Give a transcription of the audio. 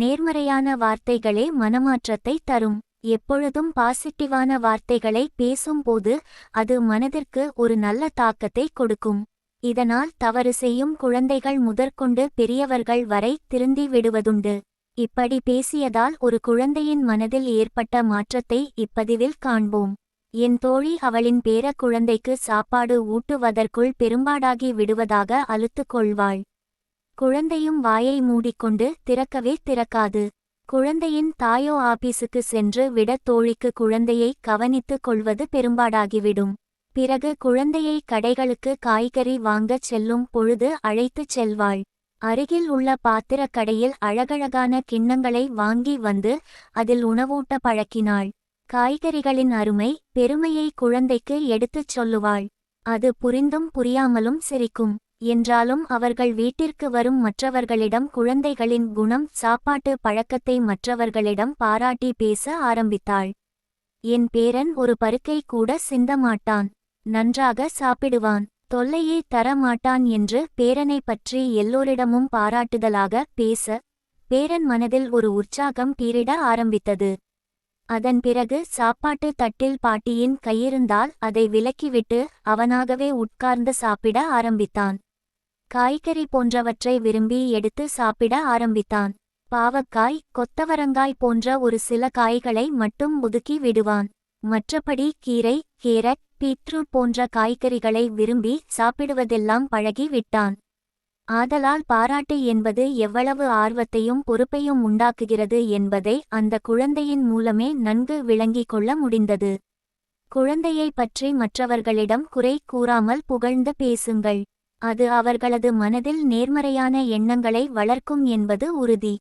நேர்மறையான வார்த்தைகளே மனமாற்றத்தை தரும். எப்பொழுதும் பாசிட்டிவான வார்த்தைகளை பேசும்போது அது மனதிற்கு ஒரு நல்ல தாக்கத்தை கொடுக்கும். இதனால் தவறு செய்யும் குழந்தைகள் முதற்கொண்டு பெரியவர்கள் வரை திருந்தி விடுவதுண்டு. இப்படி பேசியதால் ஒரு குழந்தையின் மனதில் ஏற்பட்ட மாற்றத்தை இப்பதிவில் காண்போம். என் தோழி அவளின் பேர குழந்தைக்கு சாப்பாடு ஊட்டுவதற்குள் பெரும்பாடாகி விடுவதாக அழுத்து கொள்வாள். குழந்தையும் வாயை மூடிக்கொண்டு திறக்கவே திறக்காது. குழந்தையின் தாயோ ஆபீஸுக்கு சென்று விட தோழிக்கு குழந்தையை கவனித்துக் கொள்வது பெரும்பாடாகிவிடும். பிறகு குழந்தையை கடைகளுக்கு காய்கறி வாங்கச் செல்லும் பொழுது அழைத்துச் செல்வாள். அருகில் உள்ள பாத்திரக் கடையில் அழகழகான கிண்ணங்களை வாங்கி வந்து அதில் உணவூட்ட பழக்கினாள். காய்கறிகளின் அருமை பெருமையை குழந்தைக்கு எடுத்துச் சொல்லுவாள். அது புரிந்தும் புரியாமலும் சிரிக்கும். என்றாலும் அவர்கள் வீட்டிற்கு வரும் மற்றவர்களிடம் குழந்தைகளின் குணம் சாப்பாட்டு பழக்கத்தை மற்றவர்களிடம் பாராட்டி பேச ஆரம்பித்தாள். என் பேரன் ஒரு பருக்கை கூட சிந்தமாட்டான். நன்றாக சாப்பிடுவான். தொல்லையே தரமாட்டான் என்று பேரனை பற்றி எல்லோரிடமும் பாராட்டுதலாக பேச பேரன் மனதில் ஒரு உற்சாகம் பீரிட ஆரம்பித்தது. அதன் பிறகு சாப்பாட்டு தட்டில் பாட்டியின் கையிருந்தால் அதை விலக்கிவிட்டு அவனாகவே உட்கார்ந்து சாப்பிட ஆரம்பித்தான். காய்கறி போன்றவற்றை விரும்பி எடுத்து சாப்பிட ஆரம்பித்தான். பாவக்காய் கொத்தவரங்காய் போன்ற ஒரு சில காய்களை மட்டும் ஒதுக்கி விடுவான். மற்றபடி கீரை கேரட் பீட்ரூட் போன்ற காய்கறிகளை விரும்பி சாப்பிடுவதெல்லாம் பழகி விட்டான். ஆதலால் பாராட்டு என்பது எவ்வளவு ஆர்வத்தையும் பொறுப்பையும் உண்டாக்குகிறது என்பதை அந்த குழந்தையின் மூலமே நன்கு விளங்கிக் கொள்ள முடிந்தது. குழந்தையை பற்றி மற்றவர்களிடம் குறை கூறாமல் புகழ்ந்து பேசுங்கள். அது அவர்களது மனதில் நேர்மறையான எண்ணங்களை வளர்க்கும் என்பது உறுதி.